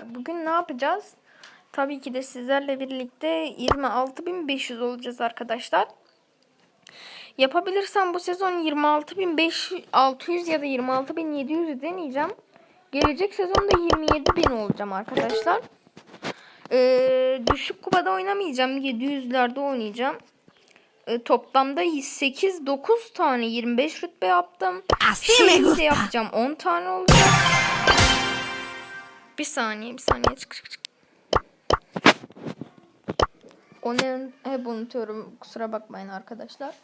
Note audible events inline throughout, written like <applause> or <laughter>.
arkadaşlar bugün ne yapacağız? Tabii ki de sizlerle birlikte 26.500 olacağız arkadaşlar. Yapabilirsem bu sezon 26.600 ya da 26.700'ü deneyeceğim. Gelecek sezonda 27.000 olacağım arkadaşlar. Ee, düşük kupada oynamayacağım. 700'lerde oynayacağım. Ee, toplamda 8-9 tane 25 rütbe yaptım. Şimdi yapacağım 10 tane olacak. Bir saniye bir saniye çık çık çık. Onu hep unutuyorum kusura bakmayın arkadaşlar.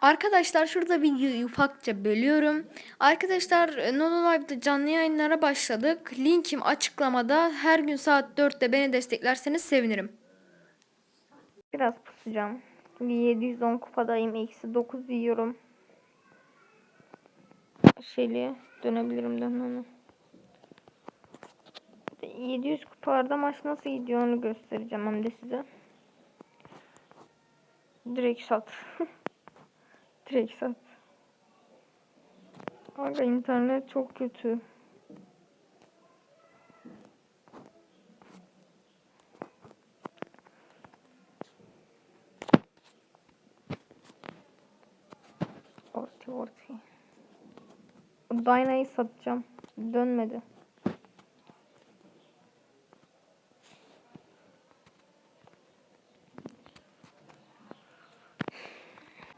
Arkadaşlar şurada videoyu ufakça bölüyorum. Arkadaşlar Nono Live'da canlı yayınlara başladık. Linkim açıklamada. Her gün saat 4'te beni desteklerseniz sevinirim. Biraz pusacağım. Çünkü 710 kupadayım. Eksi 9 yiyorum. Şeyliğe dönebilirim dön onu. 700 kupalarda maç nasıl gidiyor onu göstereceğim hem de size. Direkt sat. <laughs> Direkt sat. Aga internet çok kötü. Orti orti. Dyna'yı satacağım. Dönmedi.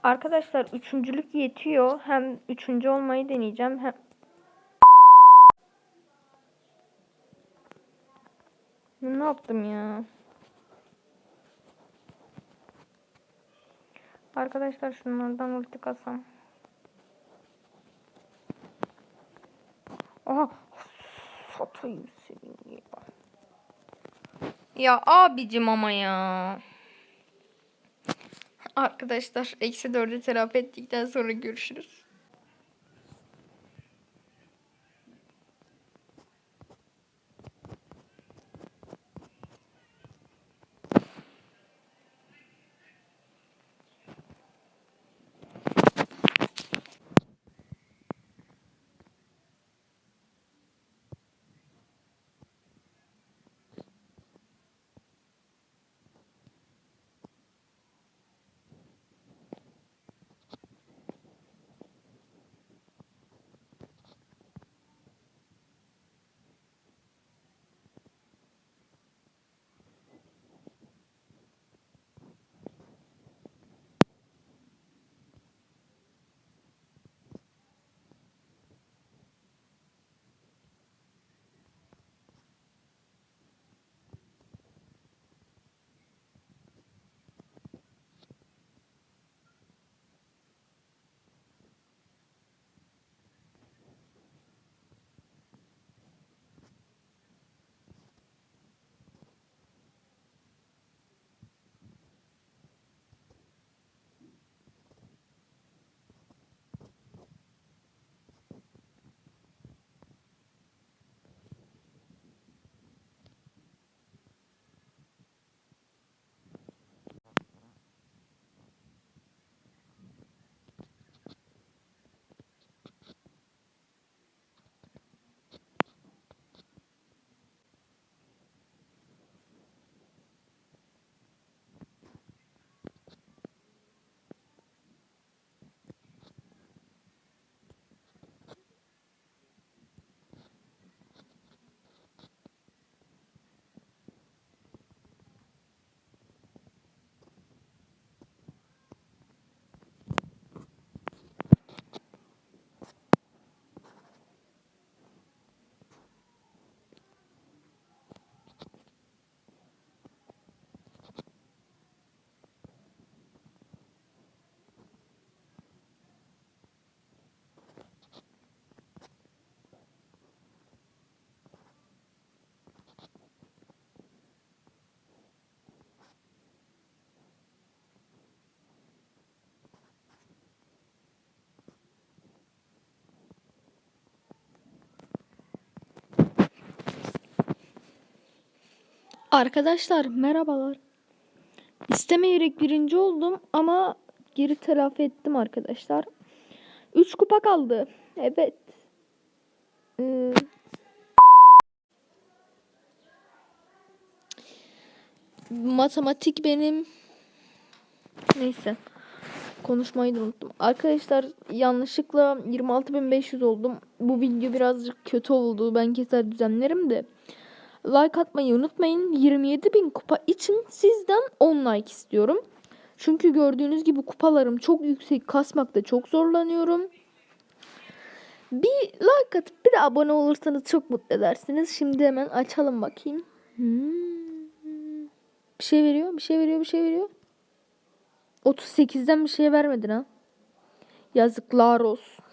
Arkadaşlar üçüncülük yetiyor. Hem üçüncü olmayı deneyeceğim. Hem ne yaptım ya? Arkadaşlar şunlardan ulti kasam. Aha. Satayım seni ya. Ya abicim ama ya. Arkadaşlar eksi dördü telafi ettikten sonra görüşürüz. Arkadaşlar merhabalar. İstemeyerek birinci oldum ama geri telafi ettim arkadaşlar. 3 kupa kaldı. Evet. Ee, Matematik benim. Neyse. Konuşmayı da unuttum. Arkadaşlar yanlışlıkla 26.500 oldum. Bu video birazcık kötü oldu. Ben keser düzenlerim de. Like atmayı unutmayın. 27.000 kupa için sizden 10 like istiyorum. Çünkü gördüğünüz gibi kupalarım çok yüksek. Kasmakta çok zorlanıyorum. Bir like atıp bir de abone olursanız çok mutlu edersiniz. Şimdi hemen açalım bakayım. Hmm. Bir şey veriyor, bir şey veriyor, bir şey veriyor. 38'den bir şey vermedin ha. Yazıklar olsun.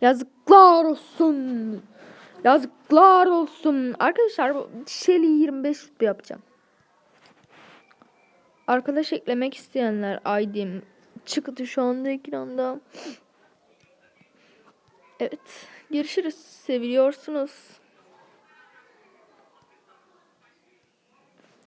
Yazıklar olsun. Yazıklar olsun. Arkadaşlar Shelly 25 rütbe yapacağım. Arkadaş eklemek isteyenler ID'm çıktı şu anda ekranda. Evet. Görüşürüz. Seviyorsunuz.